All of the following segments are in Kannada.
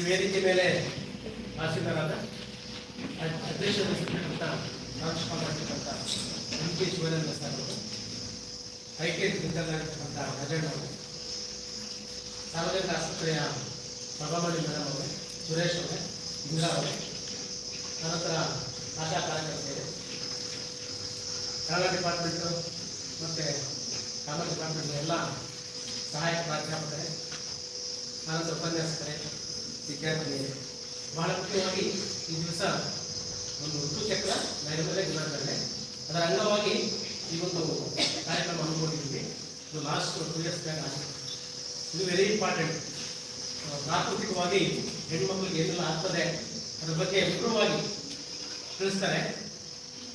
ಈ ವೇದಿಕೆ ಮೇಲೆ ಆಸೀನರಾದ ಅಧ್ಯಕ್ಷರಾಗಿರ್ತಕ್ಕಂಥ ಪ್ರಾಂಶುಪಾಲರಾಗಿರ್ತಕ್ಕಂಥ ಎಂ ಕೆ ಶಿವಾನಂದ ಸರ್ ಅವರು ಐ ಕೆ ಆಗಿರ್ತಕ್ಕಂಥ ಅವರು, ಸಾರ್ವಜನಿಕ ಆಸ್ಪತ್ರೆಯ ಪ್ರಭಾವಳಿ ಮೇಡಮ್ ಅವರು, ಸುರೇಶ್ ಅವರೇ, ಇಂದಿರಾ ಅವರೇ ನಂತರ ಆಶಾ ಕಾರ್ಯಕರ್ತರು ಕನ್ನಡ ಡಿಪಾರ್ಟ್ಮೆಂಟು ಮತ್ತು ಕಾಮರ್ಸ್ ಡಿಪಾರ್ಟ್ಮೆಂಟ್ ಎಲ್ಲ ಸಹಾಯಕ ಪ್ರಾಧ್ಯಾಪಕರೇ, ನಾನು ಉಪನ್ಯಾಸಕರೇ. ವಿದ್ಯಾರ್ಥಿನಿಯರೇ ಬಹಳ ಮುಖ್ಯವಾಗಿ ಈ ದಿವಸ ಒಂದು ಋತುಚಕ್ರ ನೈರ್ಮಲ್ಯ ದಿನಾಚರಣೆ ಅದರ ಅಂಗವಾಗಿ ಈ ಒಂದು ಕಾರ್ಯಕ್ರಮ ಹಮ್ಮಿಕೊಂಡಿದ್ದೀವಿ. ಇದು ಲಾಸ್ಟ್ ಟೂ ಇಯರ್ಸ್ ಬ್ಯಾಕ್ ಆಗಿದೆ. ಇದು ವೆರಿ ಇಂಪಾರ್ಟೆಂಟ್ ಪ್ರಾಕೃತಿಕವಾಗಿ ಹೆಣ್ಮಕ್ಳಿಗೆ ಏನೆಲ್ಲ ಆಗ್ತದೆ, ಅದ್ರ ಬಗ್ಗೆ ವಿವರವಾಗಿ ತಿಳಿಸ್ತಾರೆ.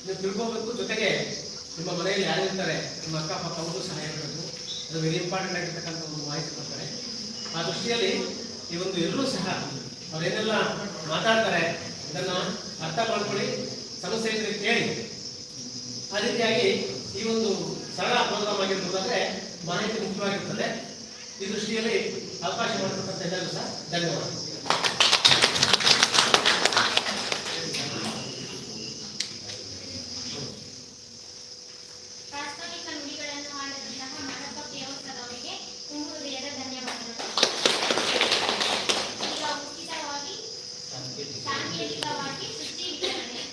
ನೀವು ತಿಳ್ಕೋಬೇಕು, ಜೊತೆಗೆ ನಿಮ್ಮ ಮನೆಯಲ್ಲಿ ಯಾರಿರ್ತಾರೆ, ನಿಮ್ಮ ಅಕ್ಕಪಕ್ಕ ಅವರು ಸಹ ಇರಬೇಕು ಅದು ವೆರಿ ಇಂಪಾರ್ಟೆಂಟ್ ಆಗಿರ್ತಕ್ಕಂಥ ಒಂದು ಮಾಹಿತಿ ಕೊಡ್ತಾರೆ. ಆ ದೃಷ್ಟಿಯಲ್ಲಿ ಈ ಒಂದು ಎಲ್ಲರೂ ಸಹ ಅವರೇನೆಲ್ಲ ಮಾತಾಡ್ತಾರೆ ಇದನ್ನ ಅರ್ಥ ಮಾಡ್ಕೊಳ್ಳಿ ಸಮಸ್ಯೆ ಇದ್ರೆ ಕೇಳಿ. ಆ ರೀತಿಯಾಗಿ ಈ ಒಂದು ಸರಳ ಪ್ರೋಗ್ರಾಮ್ ಆಗಿರ್ಬೋದಾದ್ರೆ ಮಾಹಿತಿ ಮುಖ್ಯವಾಗಿರ್ತದೆ. ಈ ದೃಷ್ಟಿಯಲ್ಲಿ ಅವಕಾಶ ಮಾಡಿರ್ತಕ್ಕಂಥ ಎಲ್ಲರೂ ಸಹ ಧನ್ಯವಾದ ಪ್ರಾಸ್ತಾವಿಕ ನುಡಿಗಳನ್ನು ಆಡಿದಂತಹ ಮಡಪ ದೇವಸ್ಥಾನ ಅವರಿಗೆ ತುಂಬು ಹೃದಯದ ಧನ್ಯವಾದಗಳು ಈಗ ಉಚಿತವಾಗಿ ಸಾಂಕೇತಿಕವಾಗಿ ಸುದ್ದಿ ವಿತರಣೆ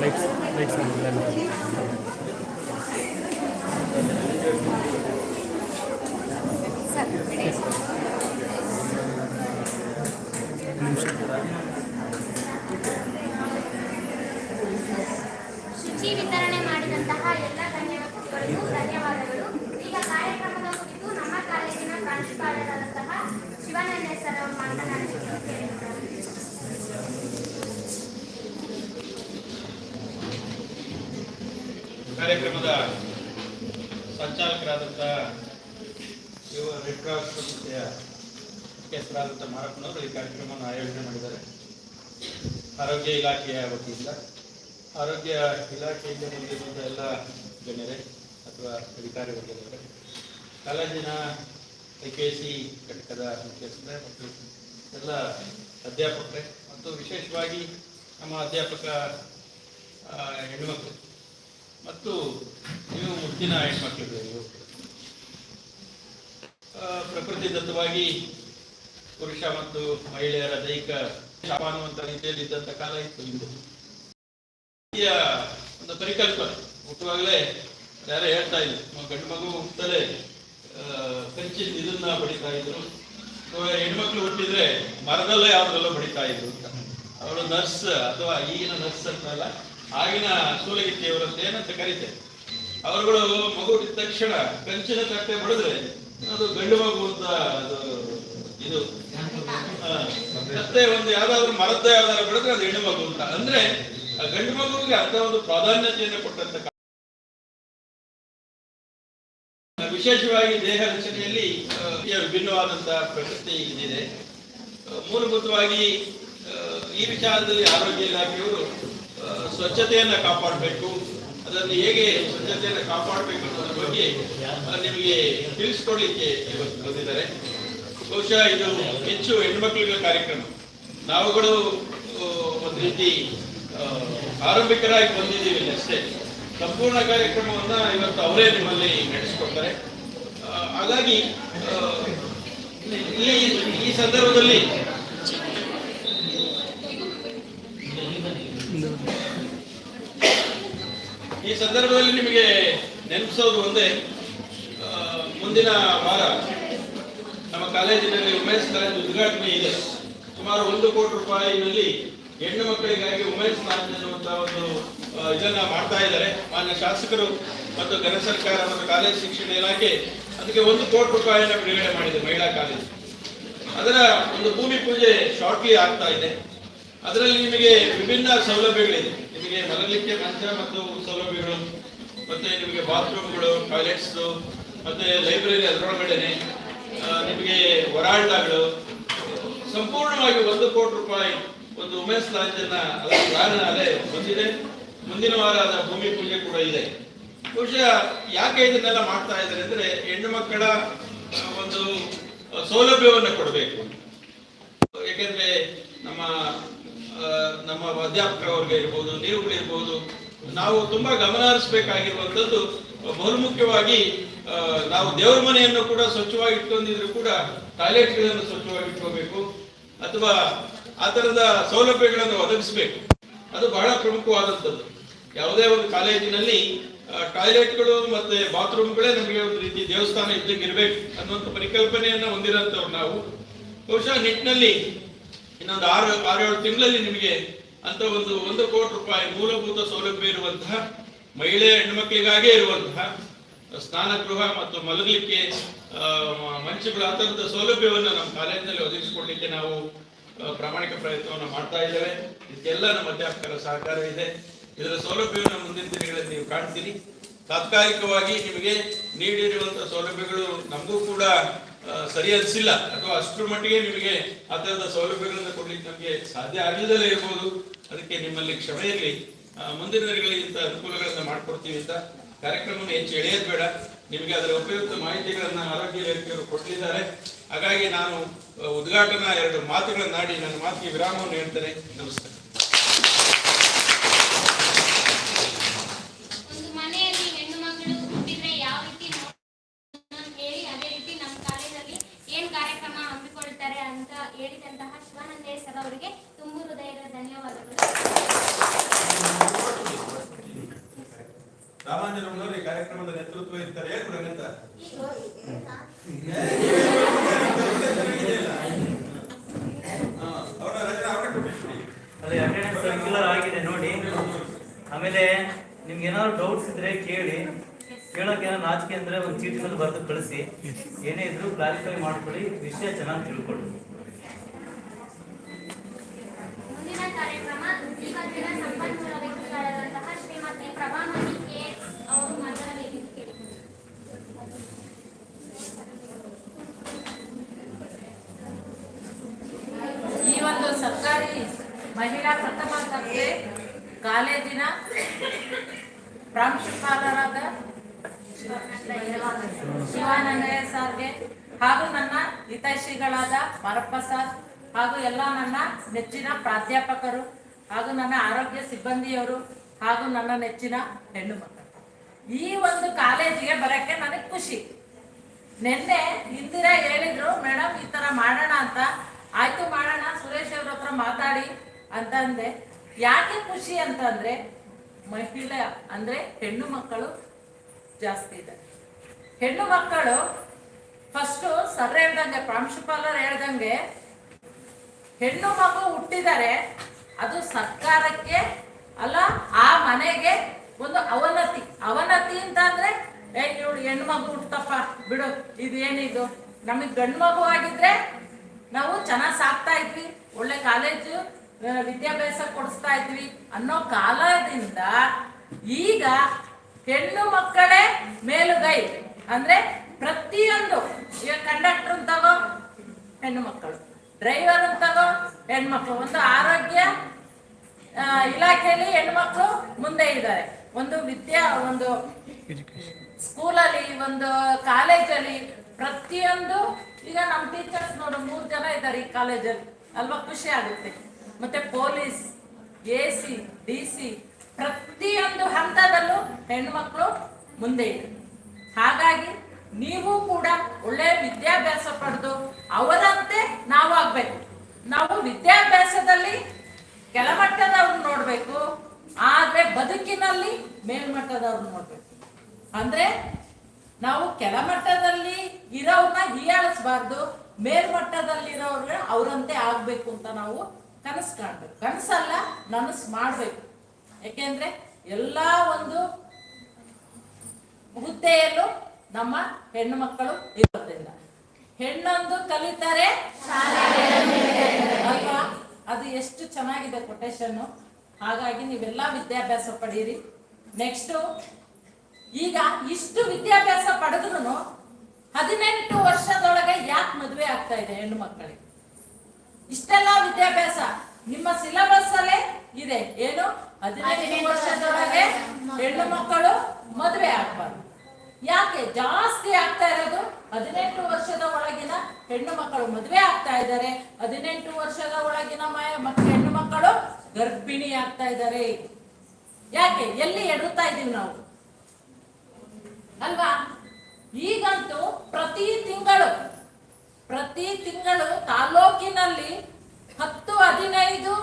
ಲೈಟ್ಸ್ ಲೈಟ್ಸ್ ಶುಚಿ ವಿತರಣೆ ಮಾಡಿದಂತಹ ಎಲ್ಲ ಗಣ್ಯರಿಗೂ ಧನ್ಯವಾದಗಳು. ಈಗ ಕಾರ್ಯಕ್ರಮದ ಕುರಿತು ನಮ್ಮ ಕಾಲೇಜಿನ ಪ್ರಾಂಶುಪಾಲರಾದಂತಹ ಶಿವಾನಂದ ಸರ್ ಅವರು ಮಾತನಾಡಲಿಕ್ಕೆ ಕೇಳಿದ್ದಾರೆ ಕಾರ್ಯಕ್ರಮದ ಸಂಚಾಲಕರಾದಂತಹ ಯುವ ರೆಡ್ ಕ್ರಾಸ್ ಸಂಸ್ಥೆಯ ಮುಖ್ಯಸ್ಥರಾದಂಥ ಮಾರಪ್ಪನವರು ಈ ಕಾರ್ಯಕ್ರಮವನ್ನು ಆಯೋಜನೆ ಮಾಡಿದ್ದಾರೆ. ಆರೋಗ್ಯ ಇಲಾಖೆಯ ವತಿಯಿಂದ. ಆರೋಗ್ಯ ಇಲಾಖೆಯಿಂದ ಬಂದಿರುವಂಥ ಎಲ್ಲ ಗಣ್ಯರೇ ಅಥವಾ ಅಧಿಕಾರಿ ವರ್ಗದವರೇ ಕಾಲೇಜಿನ ಐ ಕೆ ಸಿ ಘಟಕದ ಮುಖ್ಯಸ್ಥರೇ ಮತ್ತು ಎಲ್ಲ ಅಧ್ಯಾಪಕರೇ ಮತ್ತು ವಿಶೇಷವಾಗಿ ನಮ್ಮ ಅಧ್ಯಾಪಕ ಹೆಣ್ಮಕ್ಳು ಮತ್ತು ನೀವು ಮುತ್ತಿನ ಹೆಣ್ಮಕ್ಳಿಗೆ ಯುವಕರು ಆ, ಪ್ರಕೃತಿ ದತ್ತವಾಗಿ ಪುರುಷ ಮತ್ತು ಮಹಿಳೆಯರ ದೈಹಿಕ ಶಾಪ ಅನ್ನುವಂಥ ರೀತಿಯಲ್ಲಿ ಇದ್ದಂಥ ಕಾಲ ಇತ್ತು ಇಂದು. ರೀತಿಯ ಒಂದು ಪರಿಕಲ್ಪನೆ. ಹುಟ್ಟುವಾಗಲೇ ಯಾರೇ ಹೇಳ್ತಾ ಇದ್ರು ಗಂಡು ಮಗು ಹುಟ್ಟಲೇ ಕಂಚಿನ ಇದನ್ನ ಬಡಿತಾ ಇದ್ರು. ಹೆಣ್ಮಕ್ಳು ಹುಟ್ಟಿದ್ರೆ ಮರದಲ್ಲೇ ಯಾವ್ದ್ರಲ್ಲೋ ಬಡಿತಾ ಇದ್ರು ಅಂತ. ಅವಳು ನರ್ಸ್ ಅಥವಾ ಈಗಿನ ನರ್ಸ್ ಅಂತಲ್ಲ ಆಗಿನ ಸೂಲಗಿತ್ತಿಯವರು ಅಂತ ಏನಂತ ಕರೀತಾರೆ ಅವರುಗಳು ಮಗು ಹುಟ್ಟಿದ ತಕ್ಷಣ ಕಂಚಿನ ತಟ್ಟೆ ಬಡಿದ್ರೆ ಅದು ಗಂಡು ಮಗು ಅಂತ ಅದು ಇದು. ಮತ್ತೆ ಒಂದು ಯಾವ್ದಾದ್ರು ಮರದ ಯಾವ್ದಾದ್ರು ಬೆಳೆದ್ರೆ ಅದು ಹೆಣ್ಣು ಮಗು ಅಂತ. ಅಂದ್ರೆ ಗಂಡು ಮಗುವಿಗೆ ಅಂತ ಒಂದು ಪ್ರಾಧಾನ್ಯತೆಯನ್ನು ಕೊಟ್ಟಂತ ವಿಶೇಷವಾಗಿ ದೇಹ ರಚನೆಯಲ್ಲಿ ವಿಭಿನ್ನವಾದಂತಹ ಪ್ರಕೃತಿ ಇದಿದೆ ಮೂಲಭೂತವಾಗಿ ಈ ವಿಚಾರದಲ್ಲಿ ಆರೋಗ್ಯ ಇಲಾಖೆಯವರು ಸ್ವಚ್ಛತೆಯನ್ನು ಕಾಪಾಡಬೇಕು ಅದನ್ನು ಹೇಗೆ ಸ್ವಚ್ಛತೆಯನ್ನು ಕಾಪಾಡಬೇಕು ಅನ್ನೋದ್ರ ಬಗ್ಗೆ ನಿಮಗೆ ತಿಳಿಸ್ಕೊಡ್ಲಿಕ್ಕೆ ಬಂದಿದ್ದಾರೆ. ಬಹುಶಃ ಇದು ಹೆಚ್ಚು ಹೆಣ್ಮಕ್ಳಿಗೆ ಕಾರ್ಯಕ್ರಮ. ನಾವುಗಳು ಒಂದು ರೀತಿ ಆರಂಭಿಕರಾಗಿ ಬಂದಿದ್ದೀವಿ ಅಷ್ಟೇ. ಸಂಪೂರ್ಣ ಕಾರ್ಯಕ್ರಮವನ್ನ ಇವತ್ತು ಅವರೇ ನಿಮ್ಮಲ್ಲಿ ನಡೆಸಿಕೊಡ್ತಾರೆ. ಹಾಗಾಗಿ ಈ ಈ ಸಂದರ್ಭದಲ್ಲಿ ಈ ಸಂದರ್ಭದಲ್ಲಿ ನಿಮಗೆ ನೆನಪಿಸೋದು ಒಂದೇ ಮುಂದಿನ ವಾರ ನಮ್ಮ ಕಾಲೇಜಿನಲ್ಲಿ ಉಮೇಶ್ ಕಾಲೇಜ್ ಉದ್ಘಾಟನೆ ಇದೆ. ಸುಮಾರು ಒಂದು ಕೋಟಿ ರೂಪಾಯಿನಲ್ಲಿ ಹೆಣ್ಣು ಮಕ್ಕಳಿಗಾಗಿ ಉಮೇಶ್ ಲಾಂಚ್ ಅನ್ನುವಂತ ಒಂದು ಇದನ್ನ ಮಾಡ್ತಾ ಇದ್ದಾರೆ. ಮಾನ್ಯ ಶಾಸಕರು ಮತ್ತು ಘನ ಸರ್ಕಾರ ಮತ್ತು ಕಾಲೇಜು ಶಿಕ್ಷಣ ಇಲಾಖೆ ಅದಕ್ಕೆ ಒಂದು ಕೋಟಿ ರೂಪಾಯಿಯನ್ನು ಬಿಡುಗಡೆ ಮಾಡಿದೆ ಮಹಿಳಾ ಕಾಲೇಜು. ಅದರ ಒಂದು ಭೂಮಿ ಪೂಜೆ ಶಾರ್ಟ್ಲಿ ಆಗ್ತಾ ಇದೆ. ಅದರಲ್ಲಿ ನಿಮಗೆ ವಿಭಿನ್ನ ಸೌಲಭ್ಯಗಳಿದೆ. ನಿಮಗೆ ಮಲಗಲಿಕ್ಕೆ ಮಂಚ ಮತ್ತು ಸೌಲಭ್ಯಗಳು, ಮತ್ತೆ ನಿಮಗೆ ಬಾತ್ರೂಮ್ಗಳು ಟಾಯ್ಲೆಟ್ಸ್ ಮತ್ತೆ ಲೈಬ್ರರಿ ಅದರೊಳಗಡೆನೆ ನಿಮಗೆ ವರಾಂಡಗಳು ಸಂಪೂರ್ಣವಾಗಿ ಒಂದು ಕೋಟಿ ರೂಪಾಯಿ ಒಂದು ಉಮೇಶ್ ಲಾಂಚ್ ಅನ್ನ ಅದರ ಪ್ರಾಣಾಲೆ ಬಂದಿದೆ. ಮುಂದಿನ ವಾರ ಅದರ ಭೂಮಿ ಪೂಜೆ ಕೂಡ ಇದೆ. ಬಹುಶಃ ಯಾಕೆ ಇದನ್ನೆಲ್ಲ ಮಾಡ್ತಾ ಇದ್ದಾರೆ ಅಂದ್ರೆ ಹೆಣ್ಣು ಮಕ್ಕಳ ಒಂದು ಸೌಲಭ್ಯವನ್ನು ಕೊಡಬೇಕು. ಯಾಕೆಂದ್ರೆ ನಮ್ಮ ನಮ್ಮ ಅಧ್ಯಾಪಕರವ್ರಿಗೆ ಇರ್ಬೋದು ನೀವುಗಳಿರ್ಬೋದು ನಾವು ತುಂಬಾ ಗಮನ ಹರಿಸಬೇಕಾಗಿರುವಂತದ್ದು ಬಹುಮುಖ್ಯವಾಗಿ ನಾವು ದೇವರ ಮನೆಯನ್ನು ಕೂಡ ಸ್ವಚ್ಛವಾಗಿ ಇಟ್ಕೊಂಡಿದ್ರು ಕೂಡ ಟಾಯ್ಲೆಟ್ಗಳನ್ನು ಸ್ವಚ್ಛವಾಗಿ ಇಟ್ಕೋಬೇಕು ಅಥವಾ ಆ ತರದ ಸೌಲಭ್ಯಗಳನ್ನು ಒದಗಿಸಬೇಕು. ಅದು ಬಹಳ ಪ್ರಮುಖವಾದಂಥದ್ದು. ಯಾವುದೇ ಒಂದು ಕಾಲೇಜಿನಲ್ಲಿ ಟಾಯ್ಲೆಟ್ಗಳು ಮತ್ತೆ ಬಾತ್ರೂಮ್ಗಳೇ ನಮಗೆ ಒಂದು ರೀತಿ ದೇವಸ್ಥಾನ ಇದ್ದಂಗೆ ಇರಬೇಕು ಅನ್ನುವಂಥ ಪರಿಕಲ್ಪನೆಯನ್ನು ಹೊಂದಿರೋಂಥವ್ರು ನಾವು. ಬಹುಶಃ ನಿಟ್ಟಿನಲ್ಲಿ ಇನ್ನೊಂದು ಆರು ಆರು ಏಳು ತಿಂಗಳಲ್ಲಿ ನಿಮಗೆ ಅಂತ ಒಂದು ಒಂದು ಕೋಟಿ ರೂಪಾಯಿ ಮೂಲಭೂತ ಸೌಲಭ್ಯ ಇರುವಂತಹ, ಮಹಿಳೆ ಹೆಣ್ಮಕ್ಳಿಗಾಗೇ ಇರುವಂತಹ, ಸ್ನಾನ ಗೃಹ ಮತ್ತು ಮಲಗಲಿಕ್ಕೆ ಮಂಚಗಳ ಆ ಥರದ ಸೌಲಭ್ಯವನ್ನು ನಮ್ಮ ಕಾಲೇಜಿನಲ್ಲಿ ಒದಗಿಸಿಕೊಡ್ಲಿಕ್ಕೆ ನಾವು ಪ್ರಾಮಾಣಿಕ ಪ್ರಯತ್ನವನ್ನು ಮಾಡ್ತಾ ಇದ್ದೇವೆ. ಇದಕ್ಕೆಲ್ಲ ನಮ್ಮ ಅಧ್ಯಾಪಕರ ಸಹಕಾರ ಇದೆ. ಇದರ ಸೌಲಭ್ಯವನ್ನು ಮುಂದಿನ ದಿನಗಳಲ್ಲಿ ನೀವು ಕಾಣ್ತೀರಿ. ತಾತ್ಕಾಲಿಕವಾಗಿ ನಿಮಗೆ ನೀಡಿರುವಂತಹ ಸೌಲಭ್ಯಗಳು ನಮಗೂ ಕೂಡ ಸರಿ ಅನಿಸಿಲ್ಲ. ಅಥವಾ ಅಷ್ಟರ ಮಟ್ಟಿಗೆ ನಿಮಗೆ ಆ ಥರದ ಸೌಲಭ್ಯಗಳನ್ನು ಕೊಡ್ಲಿಕ್ಕೆ ನಮಗೆ ಸಾಧ್ಯ ಆಗಿಲ್ಲದಲ್ಲೇ ಇರಬಹುದು ಅದಕ್ಕೆ ನಿಮ್ಮಲ್ಲಿ ಕ್ಷಮೆ ಇರಲಿ. ಮುಂದಿನ ದಿನಗಳಲ್ಲಿ ಇಂಥ ಅನುಕೂಲಗಳನ್ನು ಮಾಡಿಕೊಡ್ತೀವಿ ಅಂತ ಕಾರ್ಯಕ್ರಮವನ್ನು ಹೆಚ್ಚು ಎಳೆಯೋದು ಬೇಡ. ನಿಮಗೆ ಅದರ ಉಪಯುಕ್ತ ಮಾಹಿತಿಗಳನ್ನು ಆರೋಗ್ಯ ಇಲಾಖೆಯವರು ಕೊಟ್ಟಿದ್ದಾರೆ. ಹಾಗಾಗಿ ನಾನು ಉದ್ಘಾಟನಾ ಎರಡು ಮಾತುಗಳನ್ನಾಡಿ ನನ್ನ ಮಾತಿಗೆ ವಿರಾಮವನ್ನು ಹೇಳ್ತೇನೆ ನಮಸ್ಕಾರ ಒಂದು ಮನೆಯಲ್ಲಿ ಹೆಣ್ಣು ಮಕ್ಕಳು ಹುಟ್ಟಿದ್ರೆ ಯಾವ ರೀತಿ ನೋಡ್ಬೇಕು ಅಂತ ಹೇಳಿ ಅದೇ ರೀತಿ ನಮ್ಮ ಕಾಲೇಜಲ್ಲಿ ಏನ್ ಕಾರ್ಯಕ್ರಮ ಹಮ್ಮಿಕೊಳ್ತಾರೆ ಅಂತ ಹೇಳಿದಂತಹ ಶಿವಾನಂದೇ ಸರ್ ಅವರಿಗೆ ತುಂಬು ಹೃದಯದ ಧನ್ಯವಾದಗಳು ರಾಮಾಂಜನವರು ಈ ಕಾರ್ಯಕ್ರಮದ ನೇತೃತ್ವ ಇರ್ತಾರೆ ಹೇಳ್ಬಿಡಂಗ ಅಂತ ಅವರ ರಚನೆ ಅವರೇ ಕೊಟ್ಟಿರ್ತೀವಿ ಅದೇ ಅಟೆಂಡೆನ್ಸ್ ಸರ್ಕ್ಯುಲರ್ ಆಗಿದೆ ನೋಡಿ ಆಮೇಲೆ ನಿಮ್ಗೆ ಏನಾದ್ರು ಡೌಟ್ಸ್ ಇದ್ರೆ ಕೇಳಿ. ಕೇಳೋಕೆ ಏನಾದ್ರು ನಾಚಿಕೆ ಅಂದ್ರೆ ಒಂದು ಚೀಟಿ ಮೇಲೆ ಬರೆದು ಕಳಿಸಿ. ಏನೇ ಇದ್ರು ಕ್ಲಾರಿಫೈ ಮಾಡ್ಕೊಳ್ಳಿ, ವಿಷಯ ಚೆನ್ನಾಗಿ ತಿಳ್ಕೊಳ್ಳಿ ಮುಂದಿನ ಕಾರ್ಯಕ್ರಮ ಇವತ್ತಿನ ಸಂಪನ್ಮೂಲ ವ್ಯಕ್ತಿಗಳಾದಂತಹ ಶ್ರೀಮತಿ ಪ್ರಭಾಮಣಿ ಕೆ ಅವರು ಮಾತನಾಡಲಿದ್ದಾರೆ ಈ ಒಂದು ಸರ್ಕಾರಿ ಮಹಿಳಾ ಪ್ರಥಮ ದರ್ಜೆ ಕಾಲೇಜಿನ ಪ್ರಾಂಶುಪಾಲರಾದ ಶಿವಾನಂದಯ್ಯ ಸರ್ಗೆ ಹಾಗೂ ನನ್ನ ಹಿತೈಷಿಗಳಾದ ವರಪ್ರಸಾದ್ ಹಾಗೂ ಎಲ್ಲ ನನ್ನ ನೆಚ್ಚಿನ ಪ್ರಾಧ್ಯಾಪಕರು ಹಾಗೂ ನನ್ನ ಆರೋಗ್ಯ ಸಿಬ್ಬಂದಿಯವರು ಹಾಗೂ ನನ್ನ ನೆಚ್ಚಿನ ಹೆಣ್ಣು ಮಕ್ಕಳು. ಈ ಒಂದು ಕಾಲೇಜಿಗೆ ಬರೋಕ್ಕೆ ನನಗೆ ಖುಷಿ. ನಿನ್ನೆ ಇಂದಿರಾ ಹೇಳಿದ್ರು ಮೇಡಮ್ ಈ ತರ ಮಾಡೋಣ ಅಂತ. ಆಯ್ತು ಮಾಡೋಣ, ಸುರೇಶ್ ಅವ್ರ ಹತ್ರ ಮಾತಾಡಿ ಅಂತ ಅಂದೆ. ಯಾಕೆ ಖುಷಿ ಅಂತಂದ್ರೆ ಮಹಿಳೆ ಅಂದ್ರೆ ಹೆಣ್ಣು ಮಕ್ಕಳು ಜಾಸ್ತಿ ಇದೆ. ಹೆಣ್ಣು ಮಕ್ಕಳು ಫಸ್ಟು ಸರ್ ಹೇಳ್ದಂಗೆ, ಪ್ರಾಂಶುಪಾಲರು ಹೇಳ್ದಂಗೆ, ಹೆಣ್ಣು ಮಗು ಹುಟ್ಟಿದರೆ ಅದು ಸರ್ಕಾರಕ್ಕೆ ಅಲ್ಲ, ಆ ಮನೆಗೆ ಒಂದು ಅವನತಿ. ಅವನತಿ ಅಂತ ಅಂದ್ರೆ, ಏ, ಇವಳು ಹೆಣ್ಣು ಮಗು ಹುಟ್ಟಪ್ಪ, ಬಿಡು, ಇದೇನಿದು? ನಮಗೆ ಗಂಡು ಮಗು ಆಗಿದ್ರೆ ನಾವು ಚೆನ್ನಾಗಿ ಸಾಕ್ತಾ ಇದ್ವಿ, ಒಳ್ಳೆ ಕಾಲೇಜು ವಿದ್ಯಾಭ್ಯಾಸ ಕೊಡಿಸ್ತಾ ಇದ್ವಿ ಅನ್ನೋ ಕಾಲದಿಂದ ಈಗ ಹೆಣ್ಣು ಮಕ್ಕಳೇ ಮೇಲುಗೈ. ಅಂದ್ರೆ ಪ್ರತಿಯೊಂದು. ಈಗ ಕಂಡಕ್ಟರ್ ತಗೋ, ಹೆಣ್ಣು ಮಕ್ಕಳು. ಡ್ರೈವರ್ ತಗೋ ಹೆಣ್ಮಕ್ಳು ಒಂದು ಆರೋಗ್ಯ ಇಲಾಖೆಯಲ್ಲಿ ಹೆಣ್ಮಕ್ಳು ಮುಂದೆ ಇದ್ದಾರೆ. ಒಂದು ವಿದ್ಯಾ, ಒಂದು ಸ್ಕೂಲಲ್ಲಿ, ಒಂದು ಕಾಲೇಜಲ್ಲಿ ಪ್ರತಿಯೊಂದು, ಈಗ ನಮ್ಮ ಟೀಚರ್ಸ್ ನೋಡು, ಮೂರು ಜನ ಇದ್ದಾರೆ ಈ ಕಾಲೇಜಲ್ಲಿ. ಅಲ್ವಾ? ಖುಷಿ ಆಗುತ್ತೆ. ಮತ್ತೆ police, A C, D C, ಪ್ರತಿಯೊಂದು ಹಂತದಲ್ಲೂ ಹೆಣ್ಮಕ್ಳು ಮುಂದೆ ಇದೆ. ಹಾಗಾಗಿ ನೀವು ಕೂಡ ಒಳ್ಳೆ ವಿದ್ಯಾಭ್ಯಾಸ ಪಡೆದು ಅವರಂತೆ ನಾವಾಗಬೇಕು. ನಾವು ವಿದ್ಯಾಭ್ಯಾಸದಲ್ಲಿ ಕೆಳಮಟ್ಟದವ್ರು ನೋಡ್ಬೇಕು, ಆದರೆ ಬದುಕಿನಲ್ಲಿ ಮೇಲ್ಮಟ್ಟದವ್ರು ನೋಡ್ಬೇಕು. ಅಂದ್ರೆ ನಾವು ಕೆಳಮಟ್ಟದಲ್ಲಿ ಇರೋವ್ರನ್ನ ಹೀಯಾಳಿಸ್ಬಾರ್ದು, ಮೇಲ್ಮಟ್ಟದಲ್ಲಿರೋರ್ನ ಅವರಂತೆ ಆಗ್ಬೇಕು ಅಂತ ನಾವು ಕನಸು ಕಾಣಬೇಕು. ಕನಸಲ್ಲ, ನನಸು ಮಾಡಬೇಕು. ಯಾಕೆಂದ್ರೆ ಎಲ್ಲಾ ಒಂದು ಹುದ್ದೆಯಲ್ಲೂ ನಮ್ಮ ಹೆಣ್ಣು ಮಕ್ಕಳು ಇರೋದ್ರಿಂದ ಹೆಣ್ಣೊಂದು ಕಲಿತಾರೆ ಅಲ್ವಾ? ಅದು ಎಷ್ಟು ಚೆನ್ನಾಗಿದೆ ಕೊಟೇಶನ್ ಹಾಗಾಗಿ ನೀವೆಲ್ಲ ವಿದ್ಯಾಭ್ಯಾಸ ಪಡೀರಿ. ನೆಕ್ಸ್ಟ್ ಈಗ ಇಷ್ಟು ವಿದ್ಯಾಭ್ಯಾಸ ಪಡೆದ್ರು ಹದಿನೆಂಟು ವರ್ಷದೊಳಗೆ ಯಾಕೆ ಮದುವೆ ಆಗ್ತಾ ಇದೆ ಹೆಣ್ಣು ಮಕ್ಕಳಿಗೆ? ಇಷ್ಟೆಲ್ಲ ವಿದ್ಯಾಭ್ಯಾಸ ನಿಮ್ಮ ಸಿಲೆಬಸ್ ಅಲ್ಲೇ ಇದೆ. ಏನು? ಹದಿನೆಂಟು ವರ್ಷದೊಳಗೆ ಹೆಣ್ಣು ಮಕ್ಕಳು ಮದುವೆ ಆಗ್ಬಾರ್ದು. ಯಾಕೆ ಜಾಸ್ತಿ ಆಗ್ತಾ ಇರೋದು? ಹದಿನೆಂಟು ವರ್ಷದ ಒಳಗಿನ ಹೆಣ್ಣು ಮಕ್ಕಳು ಮದುವೆ ಆಗ್ತಾ ಇದ್ದಾರೆ. ಹದಿನೆಂಟು ವರ್ಷದ ಒಳಗಿನ ಹೆಣ್ಣು ಮಕ್ಕಳು ಗರ್ಭಿಣಿ ಆಗ್ತಾ ಇದ್ದಾರೆ. ಯಾಕೆ? ಎಲ್ಲಿ ಎಡುತ್ತಾ ಇದೀವಿ ನಾವು? ಅಲ್ವಾ? ಈಗಂತೂ ಪ್ರತಿ ತಿಂಗಳು ಪ್ರತಿ ತಿಂಗಳು ತಾಲೂಕಿನಲ್ಲಿ ಹತ್ತು, ಹದಿನೈದು,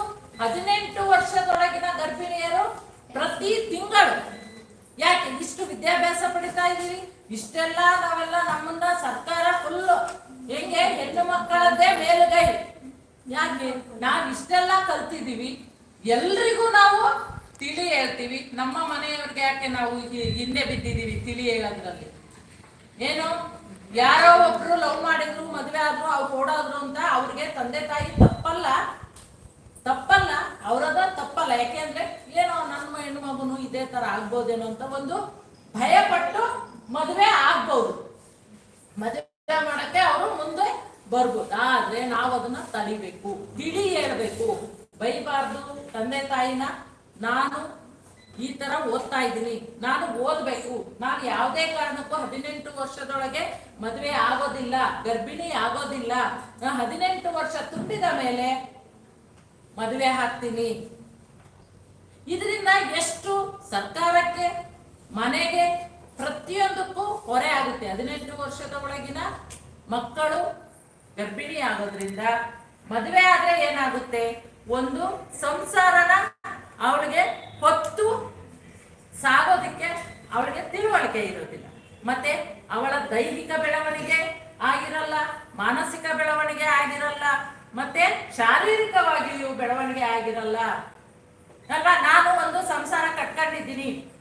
ಹದಿನೆಂಟು ವರ್ಷದೊಳಗಿನ ಗರ್ಭಿಣಿಯರು ಪ್ರತಿ ತಿಂಗಳು ಯಾಕೆ ಇಷ್ಟು ವಿದ್ಯಾಭ್ಯಾಸ ಪಡಿತಾ ಇದೀವಿ ಇಷ್ಟೆಲ್ಲ ನಾವೆಲ್ಲ ನಮ್ಮನ್ನ ಸರ್ಕಾರ ಫುಲ್ ಹೆಂಗೆ ಹೆಣ್ಣು ಮಕ್ಕಳದ್ದೇ ಮೇಲುಗೈ. ಯಾಕೆ? ನಾವ್ ಇಷ್ಟೆಲ್ಲ ಕಲ್ತಿದೀವಿ ಎಲ್ರಿಗೂ ನಾವು ತಿಳಿ ಹೇಳ್ತೀವಿ. ನಮ್ಮ ಮನೆಯವ್ರಿಗೆ ಯಾಕೆ ನಾವು ಹಿಂದೆ ಬಿದ್ದಿದೀವಿ ತಿಳಿ ಹೇಳೋದ್ರಲ್ಲಿ? ಏನು? ಯಾರೋ ಒಬ್ರು ಲವ್ ಮಾಡಿದ್ರು, ಮದ್ವೆ ಆದ್ರು, ಅವ್ರು ಓಡಾದ್ರು ಅಂತ ಅವ್ರಿಗೆ ತಂದೆ ತಾಯಿ ತಪ್ಪಲ್ಲ. ತಪ್ಪಲ್ಲ ಅವರದ ತಪ್ಪಲ್ಲ. ಯಾಕೆಂದ್ರೆ ಏನೋ ನನ್ನ ಹೆಣ್ಣು ಮಗುನು ಇದೇ ತರ ಆಗ್ಬೋದೇನೋ ಅಂತ ಒಂದು ಭಯಪಟ್ಟು ಮದುವೆ ಆಗ್ಬೋದು. ಮದುವೆ ಮಾಡಕ್ಕೆ ಅವರು ಮುಂದೆ ಬರ್ಬೋದು. ಆದ್ರೆ ನಾವು ಅದನ್ನ ತಡಿಬೇಕು ತಿಳಿ ಹೇಳ್ಬೇಕು ಬೈಬಾರ್ದು ತಂದೆ ತಾಯಿನ ನಾನು ಈ ತರ ಓದ್ತಾ ಇದ್ದೀನಿ. ನಾನು ಓದ್ಬೇಕು. ನಾನು ಯಾವುದೇ ಕಾರಣಕ್ಕೂ ಹದಿನೆಂಟು ವರ್ಷದೊಳಗೆ ಮದುವೆ ಆಗೋದಿಲ್ಲ, ಗರ್ಭಿಣಿ ಆಗೋದಿಲ್ಲ. ಹದಿನೆಂಟು ವರ್ಷ ತುಂಬಿದ ಮೇಲೆ ಮದುವೆ ಹಾಕ್ತೀನಿ. ಇದರಿಂದ ಎಷ್ಟು ಸರ್ಕಾರಕ್ಕೆ, ಮನೆಗೆ ಪ್ರತಿಯೊಂದಕ್ಕೂ ಹೊರೆ ಆಗುತ್ತೆ. ಹದಿನೆಂಟು ವರ್ಷದ ಒಳಗಿನ ಮಕ್ಕಳು ಗರ್ಭಿಣಿ ಆಗೋದ್ರಿಂದ ಮದುವೆ ಆದ್ರೆ ಏನಾಗುತ್ತೆ? ಒಂದು ಸಂಸಾರನ ಅವಳಿಗೆ ಹೊತ್ತು ಸಾಗೋದಕ್ಕೆ ಅವಳಿಗೆ ತಿಳುವಳಿಕೆ ಇರೋದಿಲ್ಲ. ಮತ್ತೆ ಅವಳ ದೈಹಿಕ ಬೆಳವಣಿಗೆ ಆಗಿರಲ್ಲ, ಮಾನಸಿಕ ಬೆಳವಣಿಗೆ ಆಗಿರಲ್ಲ ಮತ್ತೆ ಶಾರೀರಿಕವಾಗಿಯೂ ಬೆಳವಣಿಗೆ ಆಗಿರಲ್ಲ. ಅಲ್ವಾ ನಾನು ಒಂದು ಸಂಸಾರ ಕಟ್ಕೊಂಡಿದ್ದೀನಿ.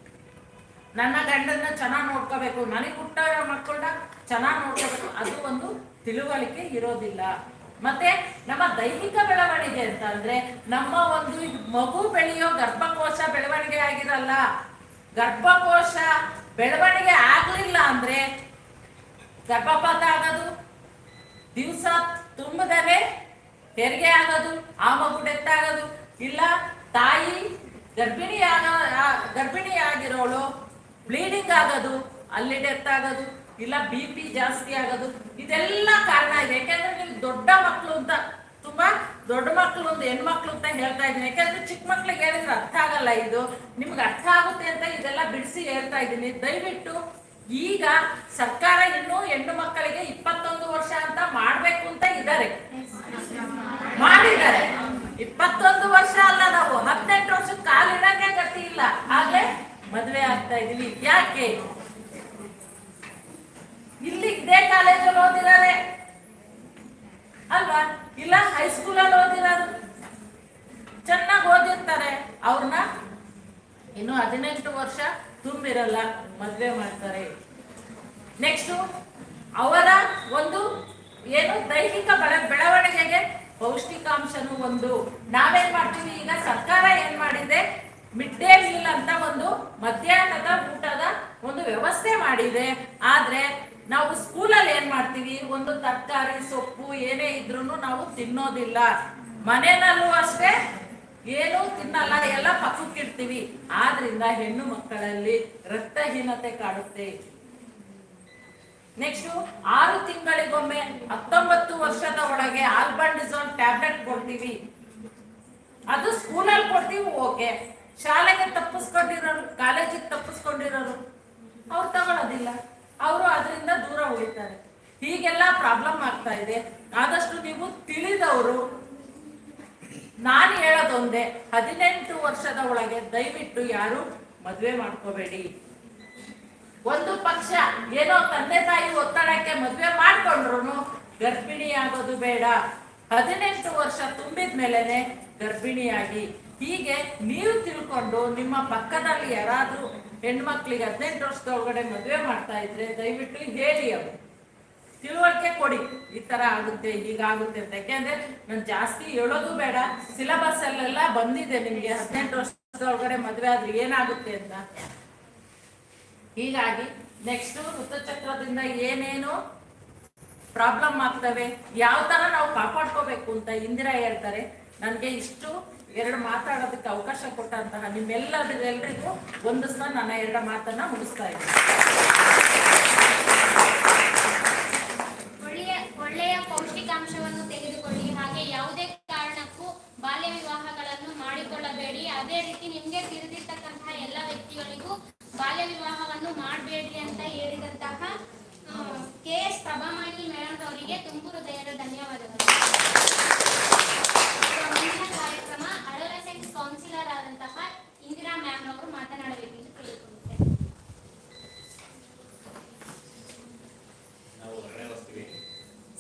ನನ್ನ ಗಂಡನ್ನ ಚೆನ್ನಾಗಿ ನೋಡ್ಕೋಬೇಕು. ನನಗೆ ಹುಟ್ಟಿರೋ ಮಕ್ಕಳನ್ನ ಚೆನ್ನಾಗಿ ನೋಡ್ಕೋಬೇಕು. ಅದು ಒಂದು ತಿಳುವಳಿಕೆ ಇರೋದಿಲ್ಲ. ಮತ್ತೆ ನಮ್ಮ ದೈಹಿಕ ಬೆಳವಣಿಗೆ ಅಂತ ಅಂದ್ರೆ ನಮ್ಮ ಒಂದು ಮಗು ಬೆಳೆಯೋ ಗರ್ಭಕೋಶ ಬೆಳವಣಿಗೆ ಆಗಿರಲ್ಲ. ಗರ್ಭಕೋಶ ಬೆಳವಣಿಗೆ ಆಗ್ಲಿಲ್ಲ ಅಂದ್ರೆ ಗರ್ಭಪಾತ ಆಗೋದು? ದಿವಸ ತುಂಬದರೆ ಹೆರಿಗೆ ಆಗೋದು ಆ ಮಗು ಡೆತ್ ಆಗೋದು ಇಲ್ಲ, ತಾಯಿ ಗರ್ಭಿಣಿ ಗರ್ಭಿಣಿ ಆಗಿರೋಳು ಬ್ಲೀಡಿಂಗ್ ಆಗೋದು, ಅಲ್ಲಿ ಡೆತ್ ಆಗೋದು, ಇಲ್ಲ ಬಿ ಪಿ ಜಾಸ್ತಿ ಆಗೋದು. ಇದೆಲ್ಲ ಕಾರಣ ಇದೆ. ಯಾಕೆಂದ್ರೆ ನೀವು ದೊಡ್ಡ ಮಕ್ಕಳು ಅಂತ, ತುಂಬಾ ದೊಡ್ಡ ಮಕ್ಕಳು ಒಂದು ಹೆಣ್ಮಕ್ಳು ಅಂತ ಹೇಳ್ತಾ ಇದ್ದೀನಿ. ಯಾಕೆಂದ್ರೆ ಚಿಕ್ಕ ಮಕ್ಳಿಗೆ ಹೇಳಿದ್ರೆ ಅರ್ಥ ಆಗಲ್ಲ ಇದು. ನಿಮ್ಗೆ ಅರ್ಥ ಆಗುತ್ತೆ ಅಂತ ಇದೆಲ್ಲ ಬಿಡಿಸಿ ಹೇಳ್ತಾ ಇದ್ದೀನಿ. ದಯವಿಟ್ಟು ಈಗ ಸರ್ಕಾರ ಇನ್ನು ಹೆಣ್ಣು ಮಕ್ಕಳಿಗೆ ಇಪ್ಪತ್ತೊಂದು ವರ್ಷ ಅಂತ ಮಾಡ್ಬೇಕು ಅಂತ ಇದ್ದಾರೆ. ಮಾಡಿದ್ದಾರೆ. ಇಪ್ಪತ್ತೊಂದು ವರ್ಷ ಅಲ್ಲ ನಾವು, ಹದಿನೆಂಟು ವರ್ಷ ಕಾಲಿಡಕ್ಕೆ ಗತಿ ಇಲ್ಲ. ಆಗ್ಲೇ ಮದ್ವೆ ಆಗ್ತಾ ಇದೀವಿ ಯಾಕೆ? ಇಲ್ಲಿ ಇದೇ ಕಾಲೇಜಲ್ಲಿ ಓದಿದ್ದಾರೆ ಅಲ್ವಾ? ಇಲ್ಲ ಹೈಸ್ಕೂಲಲ್ಲಿ ಓದಿರೋದು ಚೆನ್ನಾಗಿ ಓದಿರ್ತಾರೆ. ಅವ್ರನ್ನ ಇನ್ನು ಹದಿನೆಂಟು ವರ್ಷ ತುಂಬಿರಲ್ಲ, ಮದ್ವೆ ಮಾಡ್ತಾರೆ. ನೆಕ್ಸ್ಟ್ ಅವರ ಒಂದು ಏನು ದೈಹಿಕ ಬೆಳ, ಬೆಳವಣಿಗೆಗೆ ಪೌಷ್ಟಿಕಾಂಶನೂ ಒಂದು. ನಾವೇನ್ ಮಾಡ್ತೀವಿ? ಈಗ ಸರ್ಕಾರ ಏನ್ ಮಾಡಿದೆ? ಮಿಡ್ ಡೇ ಮೀಲ್ ಅಂತ ಒಂದು ಮಧ್ಯಾಹ್ನದ ಊಟದ ಒಂದು ವ್ಯವಸ್ಥೆ ಮಾಡಿದೆ. ಆದ್ರೆ ನಾವು ಸ್ಕೂಲಲ್ಲಿ ಏನ್ ಮಾಡ್ತೀವಿ? ಒಂದು ತರಕಾರಿ, ಸೊಪ್ಪು ಏನೇ ಇದ್ರೂ ನಾವು ತಿನ್ನೋದಿಲ್ಲ. ಮನೆಯಲ್ಲೂ ಅಷ್ಟೇ, ಏನೂ ತಿನ್ನಲ್ಲ. ಎಲ್ಲ ಪಕ್ಕಕ್ಕಿಡ್ತೀವಿ. ಆದ್ರಿಂದ ಹೆಣ್ಣು ಮಕ್ಕಳಲ್ಲಿ ರಕ್ತಹೀನತೆ ಕಾಡುತ್ತೆ. ನೆಕ್ಸ್ಟ್ ಆರು ತಿಂಗಳಿಗೊಮ್ಮೆ ಹತ್ತೊಂಬತ್ತು ವರ್ಷದ ಒಳಗೆ ಆಲ್ಬಂಡಿಸೋನ್ ಟ್ಯಾಬ್ಲೆಟ್ ಕೊಡ್ತೀವಿ. ಅದು ಸ್ಕೂಲಲ್ಲಿ ಕೊಡ್ತೀವಿ, ಓಕೆ. ಶಾಲೆಗೆ ತಪ್ಪಿಸ್ಕೊಂಡಿರೋರು, ಕಾಲೇಜಿಗೆ ತಪ್ಪಿಸ್ಕೊಂಡಿರೋರು, ಅವ್ರು ತಗೊಳ್ಳೋದಿಲ್ಲ ಅವರು ಅದರಿಂದ ದೂರ ಉಳಿತಾರೆ. ಹೀಗೆಲ್ಲ ಪ್ರಾಬ್ಲಮ್ ಆಗ್ತಾ ಇದೆ. ಆದಷ್ಟು ನೀವು ತಿಳಿದವರು, ನಾನು ಹೇಳೋದೊಂದೇ, ಹದಿನೆಂಟು ವರ್ಷದ ಒಳಗೆ ದಯವಿಟ್ಟು ಯಾರು ಮದುವೆ ಮಾಡ್ಕೋಬೇಡಿ. ಒಂದು ಪಕ್ಷ ಏನೋ ತಂದೆ ತಾಯಿ ಒತ್ತಡಕ್ಕೆ ಮದುವೆ ಮಾಡ್ಕೊಂಡ್ರು ಗರ್ಭಿಣಿ ಆಗೋದು ಬೇಡ. ಹದಿನೆಂಟು ವರ್ಷ ತುಂಬಿದ ಮೇಲೆನೆ ಗರ್ಭಿಣಿಯಾಗಿ. ಹೀಗೆ ನೀವು ತಿಳ್ಕೊಂಡು ನಿಮ್ಮ ಪಕ್ಕದಲ್ಲಿ ಯಾರಾದ್ರೂ ಹೆಣ್ಮಕ್ಳಿಗೆ ಹದಿನೆಂಟು ವರ್ಷದ ಒಳಗಡೆ ಮದುವೆ ಮಾಡ್ತಾ ಇದ್ರೆ ದಯವಿಟ್ಟು ಹೇಳಿ ಅವರು. ತಿಳುವಳಿಕೆ ಕೊಡಿ. ಈ ತರ ಆಗುತ್ತೆ ಹೀಗಾಗುತ್ತೆ ಅಂತ. ಯಾಕೆಂದ್ರೆ ನಾನು ಜಾಸ್ತಿ ಹೇಳೋದು ಬೇಡ. ಸಿಲೆಬಸ್ ಅಲ್ಲೆಲ್ಲ ಬಂದಿದೆ ನಿಮಗೆ. ಹದಿನೆಂಟು ವರ್ಷದ ಒಳಗಡೆ ಮದುವೆ ಆದ್ರೆ ಏನಾಗುತ್ತೆ ಅಂತ. ಹೀಗಾಗಿ ನೆಕ್ಸ್ಟ್ ಋತುಚಕ್ರದಿಂದ ಏನೇನು ಪ್ರಾಬ್ಲಮ್ ಆಗ್ತವೆ, ಯಾವ ತರ ನಾವು ಕಾಪಾಡ್ಕೋಬೇಕು ಅಂತ ಇಂದಿರಾ ಹೇಳ್ತಾರೆ. ನನಗೆ ಇಷ್ಟು ಎರಡು ಮಾತಾಡೋದಕ್ಕೆ ಅವಕಾಶ ಕೊಟ್ಟಂತಹ ನಿಮ್ಮೆಲ್ಲರಿಗೂ ಒಂದು ಸಹ ನನ್ನ ಎರಡು ಮಾತನ್ನ ಮುಗಿಸ್ತಾ ಇದ್ದೀನಿ. ಒಳ್ಳೆಯ ಒಳ್ಳೆಯ ಪೌಷ್ಟಿಕಾಂಶವನ್ನು ತೆಗೆದುಕೊಳ್ಳಿ, ಹಾಗೆ ಯಾವುದೇ ಕಾರಣಕ್ಕೂ ಬಾಲ್ಯ ವಿವಾಹಗಳನ್ನು ಮಾಡಿಕೊಳ್ಳಬೇಡಿ. ಅದೇ ರೀತಿ ನಿಮಗೆ ತಿಳಿದಿರ್ತಕ್ಕಂತಹ ಎಲ್ಲ ವ್ಯಕ್ತಿಗಳಿಗೂ ಬಾಲ್ಯ ವಿವಾಹವನ್ನು ಮಾಡಬೇಡಿ ಅಂತ ಹೇಳಿದಂತಹ ಕೆ ಎಸ್ ಪ್ರಭಾಮಣಿ ಮೇಡಮ್ ಅವರಿಗೆ ತುಂಬು ಹೃದಯದ ಧನ್ಯವಾದಗಳು. ಮುಂದಿನ ಕಾರ್ಯಕ್ರಮ. ಅಡೋಲೆಸೆಂಟ್ ಕೌನ್ಸಿಲರ್ ಆದಂತಹ ಇಂದಿರಾ ಮ್ಯಾಮ್ ಅವರು ಮಾತನಾಡಬೇಕೆಂದು ಕೇಳಿಕೊಳ್ಳುತ್ತೇನೆ. ನಾವು ಹೊರಗಡೆ ಹೋಗ್ತೀವಿ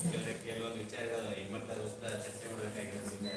ಕೆಲವೊಂದು ಕೆಲವೊಂದು ವಿಚಾರಗಳು ಹೆಣ್ಮಕ್ಳ ಚರ್ಚೆ ಮಾಡಬೇಕಾಗಿರೋದ್ರಿಂದ